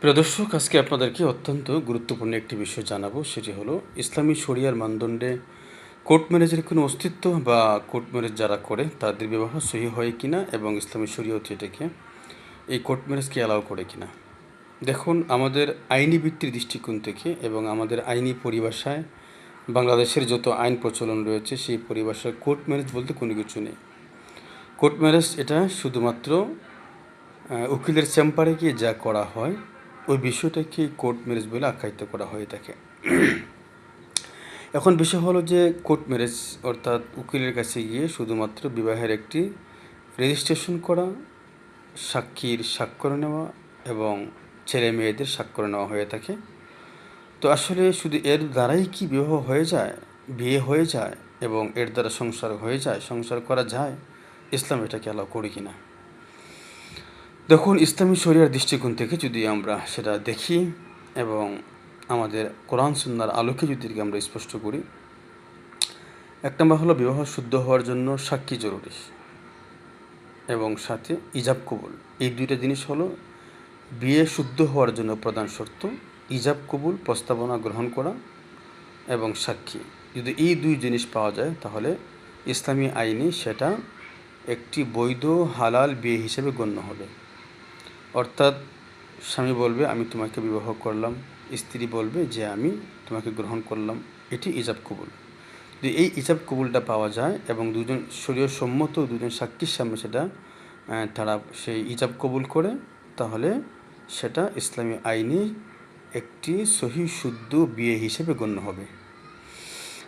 প্রিয় দর্শক, আজকে আপনাদেরকে অত্যন্ত গুরুত্বপূর্ণ একটি বিষয় জানাব। সেটি হলো, ইসলামী শরিয়ার মানদণ্ডে কোর্ট ম্যারেজের কোনো অস্তিত্ব বা কোর্ট ম্যারেজ যারা করে, তাদের বিবাহ সহি হয় কিনা এবং ইসলামী শরীয়ত এটাকে, এই কোর্ট ম্যারেজকে অ্যালাউ করে কিনা? দেখুন, আমাদের আইনি ভিত্তির দৃষ্টিকোণ থেকে এবং আমাদের আইনি পরিভাষায় বাংলাদেশের যত আইন প্রচলন রয়েছে, সেই পরিভাষায় কোর্ট ম্যারেজ বলতে কোনো কিছু নেই। কোর্ট ম্যারেজ এটা শুধুমাত্র উকিলের চেম্বারে গিয়ে যা করা হয় ওই বিষয়টাকে কোর্ট ম্যারেজ বলে আখ্যায়িত করা হয়ে থাকে এখন বিষয় হলো যে কোর্ট ম্যারেজ অর্থাৎ উকিলের কাছে গিয়ে শুধুমাত্র বিবাহের একটি রেজিস্ট্রেশন করা, সাক্ষীর স্বাক্ষর নেওয়া এবং ছেলে মেয়েদের স্বাক্ষর নেওয়া হয়ে থাকে। তো আসলে শুধু এর দ্বারাই কি বিবাহ হয়ে যায়, বিয়ে হয়ে যায় এবং এর দ্বারা সংসার হয়ে যায়, সংসার করা যায়? ইসলাম এটাকে অ্যালাউ করি কিনা? দেখুন, ইসলামী শরিয়ার দৃষ্টিকোণ থেকে যদি আমরা সেটা দেখি এবং আমাদের কোরআন সুন্নার আলোকে যদি আমরা স্পষ্ট করি, এক নম্বর হলো বিবাহ শুদ্ধ হওয়ার জন্য সাক্ষী জরুরি এবং সাথে ইজাব কবুল। এই দুইটা জিনিস হলো বিয়ে শুদ্ধ হওয়ার জন্য প্রধান শর্ত, ইজাব কবুল, প্রস্তাবনা গ্রহণ করা এবং সাক্ষী। যদি এই দুই জিনিস পাওয়া যায়, তাহলে ইসলামী আইনে সেটা একটি বৈধ, হালাল বিয়ে হিসেবে গণ্য হবে। অর্থাৎ স্বামী বলবে, আমি তোমাকে বিবাহ করলাম। স্ত্রী বলবে যে, আমি তোমাকে গ্রহণ করলাম। এটি ইজাব কবুল। যদি এই ইজাব কবুলটা পাওয়া যায় এবং দুজন শরীয় সম্মত, দুজন সাক্ষীর সামনে সেটা তারা সেই ইজাব কবুল করে, তাহলে সেটা ইসলামী আইনে একটি সহি, শুদ্ধ বিয়ে হিসেবে গণ্য হবে।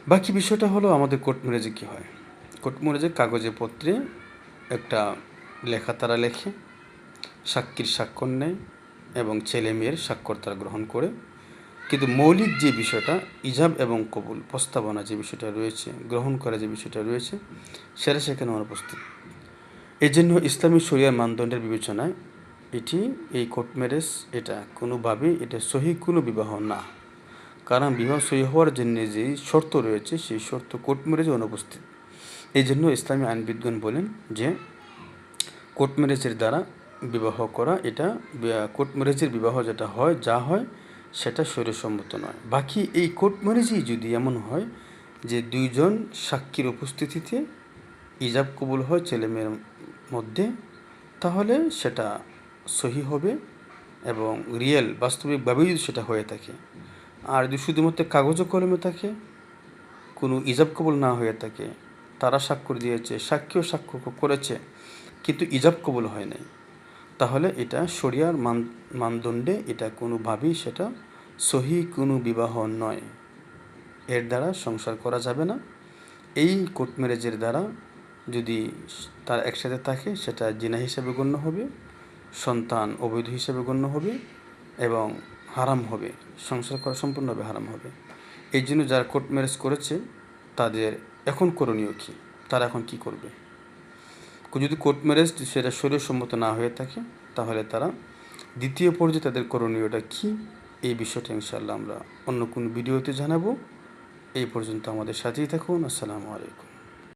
বাকি বিষয়টা হলো আমাদের কোর্ট ম্যারেজে কী হয়। কোর্ট ম্যারেজে কাগজে পত্রে একটা লেখা তারা লেখে। সাক্ষীর স্বাক্ষর নেয় এবং ছেলে মেয়ের স্বাক্ষর তারা গ্রহণ করে। কিন্তু মৌলিক যে বিষয়টা, ইজাব এবং কবুল, প্রস্তাবনা যে বিষয়টা রয়েছে, গ্রহণ করা যে বিষয়টা রয়েছে, সেটা সেখানে অনুপস্থিত। এই জন্য ইসলামী শরিয়ার মানদণ্ডের বিবেচনায় এটি, এই কোর্ট ম্যারেজ, এটা কোনোভাবেই এটা সহি কোনো বিবাহ না। কারণ বিবাহ সহি হওয়ার জন্য যে শর্ত রয়েছে, সেই শর্ত কোর্ট ম্যারেজে অনুপস্থিত। এই জন্য ইসলামী আইনবিদগণ বলেন যে, কোর্ট ম্যারেজের দ্বারা বিবাহ করা, এটা ম্যারেজের বিবাহ যেটা হয়, যা হয়, সেটা শরীরসম্মত নয়। বাকি এই কোর্ট ম্যারেজই যদি এমন হয় যে দুইজন সাক্ষীর উপস্থিতিতে ইজাব কবুল হয় ছেলে মেয়ের মধ্যে, তাহলে সেটা সহি হবে এবং রিয়েল, বাস্তবিকভাবেই যদি সেটা হয়ে থাকে। আর যদি শুধুমাত্র কাগজ কলমে থাকে, কোনো ইজাব কবুল না হয়ে থাকে, তারা স্বাক্ষর দিয়েছে, সাক্ষীও স্বাক্ষর করেছে, কিন্তু ইজাব কবুল হয় নাই। তাহলে এটা শরিয়ার মান, মানদণ্ডে এটা কোনোভাবেই সেটা সহি কোনো বিবাহ নয়। এর দ্বারা সংসার করা যাবে না। এই কোর্ট ম্যারেজের দ্বারা যদি তার একসাথে থাকে, সেটা জিনা হিসেবে গণ্য হবে, সন্তান অবৈধ হিসেবে গণ্য হবে এবং হারাম হবে, সংসার করা সম্পূর্ণভাবে হারাম হবে। এই জন্য যারা কোর্ট ম্যারেজ করেছে, তাদের এখন করণীয় কী? তারা এখন কি করবে? যদি কোর্ট ম্যারেজ সেটা শরীরসম্মত না হয়ে থাকে, তাহলে তারা দ্বিতীয় পর্যায়ে তাদের করণীয়টা কী? এই বিষয়টা ইনশাল্লাহ আমরা অন্য কোনো ভিডিওতে জানাব। এই পর্যন্ত আমাদের সাথেই থাকুন। আসসালামু আলাইকুম।